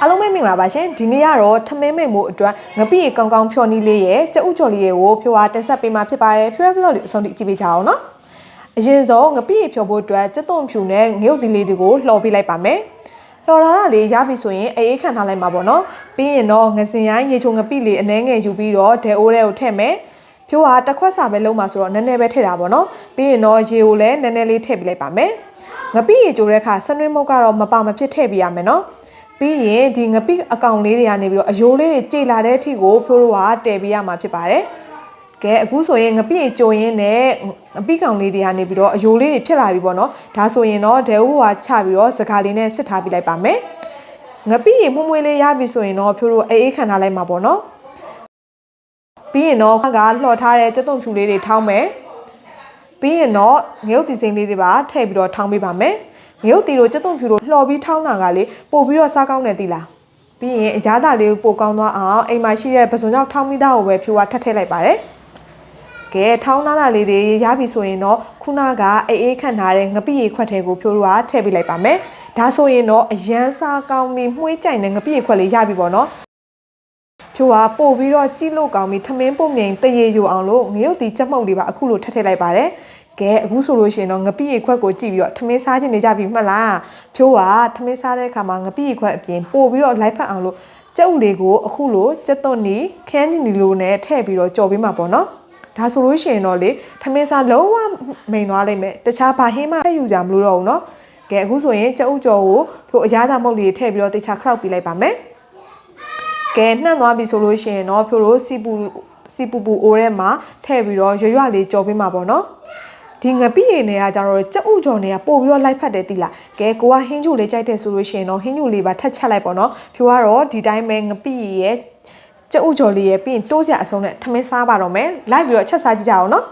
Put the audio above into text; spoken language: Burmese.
အားလုံးပဲမင်္ဂလာပါရှင်ဒီနေ့ကတော့ထမင်းမိတ်မှုအတွက်ငပိရေကောင်းကောင်းဖြော်နီးလေးရဲ့ကြက်ဥကျော်လေးရဲ့ကိုဖြိုးအားတက်ဆက်ပေးမှာဖြစ်ပါတယ်ဖြိုးရဘလော့လေးအဆုံးထိကြည့်ပေးကြအောင်နော်အရင်ဆုံးငပိရေဖြော်ဖို့အတွက်ကြက်သွန်ဖြူနဲ့ငရုတ်သီးလေးတွေကိုလှော်ပေးလိုက်ပါမယ်လှော်လာတာလေးရပြီဆိုရင်အေးအေးခံထားလိုက်မှာပေါ့နော်ပြီးရင်တော့ငစင်ရိုင်းရေချိုငပိလေးအနှဲငယ်ယူပြီးတော့ဒဲအိုးထဲကိုထည့်မယ်ဖြိုးအားတစ်ခွက်စာပဲလုံးမှာဆိုတော့နည်းနည်းပဲထည့်တာပေါ့နော်ပြီးရင်တော့ရေကိုလည်းနည်းနည်းလေးထည့်ပေးလိုက်ပါမယ်ငပိရေချိုတဲ့အခါဆနွေးမုတ်ကတော့မပါမဖြစ်ထည့်ပေးရမယ်နော် ပြီးရင်ဒီငပိအကောင်လေးတွေကနေပြီးတော့အယိုးလေးတွေကြိတ်လာတဲ့အထိကိုဖြိုးတို့ကတည်ပေးရမှာဖြစ်ပါတယ်။ကဲအခုဆိုရင်ငပိကြိုရင်းနဲ့ငပိကောင်လေးတွေကနေပြီးတော့အယိုးလေးတွေဖြစ်လာပြီပေါ့နော်။ဒါဆိုရင်တော့ဒဲဦးဟာချပြီးတော့စကားလေးနဲ့စစ်ထားပြလိုက်ပါမယ်။ငပိရေမှုမွေးလေးရပြီဆိုရင်တော့ဖြိုးတို့အေးအေးခံထားလိုက်မှာပေါ့နော်။ပြီးရင်တော့ခကလှော်ထားတဲ့ကြက်သွန်ဖြူလေးတွေထောင်းမယ်။ပြီးရင်တော့ငရုတ်တီစိမ့်လေးတွေပါထည့်ပြီးတော့ထောင်းပေးပါမယ်။ ငရုတ်တီတို့ကြက်သွန်ဖြူတို့လှော်ပြီးထောင်းတာကလေပို့ပြီးတော့စားကောင်းတယ်သီလား။ပြီးရင်အကြားသားလေးကိုပို့ကောင်းသွားအောင်အိမ်မှာရှိတဲ့ပစုံကြောင့်ထောင်းမိသားကိုပဲဖြူကထပ်ထည့်လိုက်ပါတယ်။ကဲထောင်းနာတာလေးတွေရပြီဆိုရင်တော့ခုနကအေးအေးခန့်ထားတဲ့ငပိရေခွက်ထဲကိုဖြိုးတို့ကထည့်ပေးလိုက်ပါမယ်။ဒါဆိုရင်တော့အရန်စားကောင်းပြီးမှုေးကြိုင်တဲ့ငပိရေခွက်လေးရပြီပေါ့နော်။ဖြိုးကပို့ပြီးတော့ကြည့်လို့ကောင်းပြီးထမင်းပုံမြိန်တရေယူအောင်လို့ငရုတ်တီချက်မှုတ်လေးပါအခုလိုထည့်ထည့်လိုက်ပါတယ်။ ကဲအခုဆိုလို့ရှိရင်တော့ငပိရေခွက်ကိုကြည့်ပြီးတော့ထမင်းစားခြင်းနေကြပြီမှတ်လား။ဖြိုးကထမင်းစားတဲ့အခါမှာငပိရေခွက်အပြင်ပို့ပြီးတော့လိုက်ဖက်အောင်လို့ကြက်ဥလေးကိုအခုလိုကြက်သွန်နီခန်းနီလိုနဲ့ထည့်ပြီးတော့ကြော်ပေးမှာပေါ့နော်။ဒါဆိုလို့ရှိရင်တော့လေထမင်းစားလုံးဝမိန်သွားလိမ့်မယ်။တခြားဘာဟင်းမှထည့်ယူကြမလို့တော့ဘူးနော်။ကဲအခုဆိုရင်ကြက်ဥကြော်ကိုဖြိုးအရားသားမုတ်လေးထည့်ပြီးတော့တခြားခောက်ပြလိုက်ပါမယ်။ကဲနှံ့သွားပြီဆိုလို့ရှိရင်တော့ဖြိုးတို့စီပူစီပူပူအိုးထဲမှာထည့်ပြီးတော့ရွရွလေးကြော်ပေးမှာပေါ့နော်။ ဒီငပိရည်တွေကကြတော့ကြက်ဥကြော်တွေကပို့ပြီးတော့လိုက်ဖက်တယ်တိလားကဲကိုကဟင်းချိုလေးကြိုက်တယ်ဆိုလို့ရှိရင်တော့ဟင်းချိုလေးပါထက်ချက်လိုက်ပေါ့နော်ဖြိုးကတော့ဒီတိုင်းပဲငပိရည်ရဲ့ကြက်ဥကြော်လေးရဲ့ပြီးရင်တိုးစရာအစုံနဲ့ထမင်းစားပါတော့မယ်လိုက်ပြီးတော့ချက်စားကြည့်ကြအောင်နော်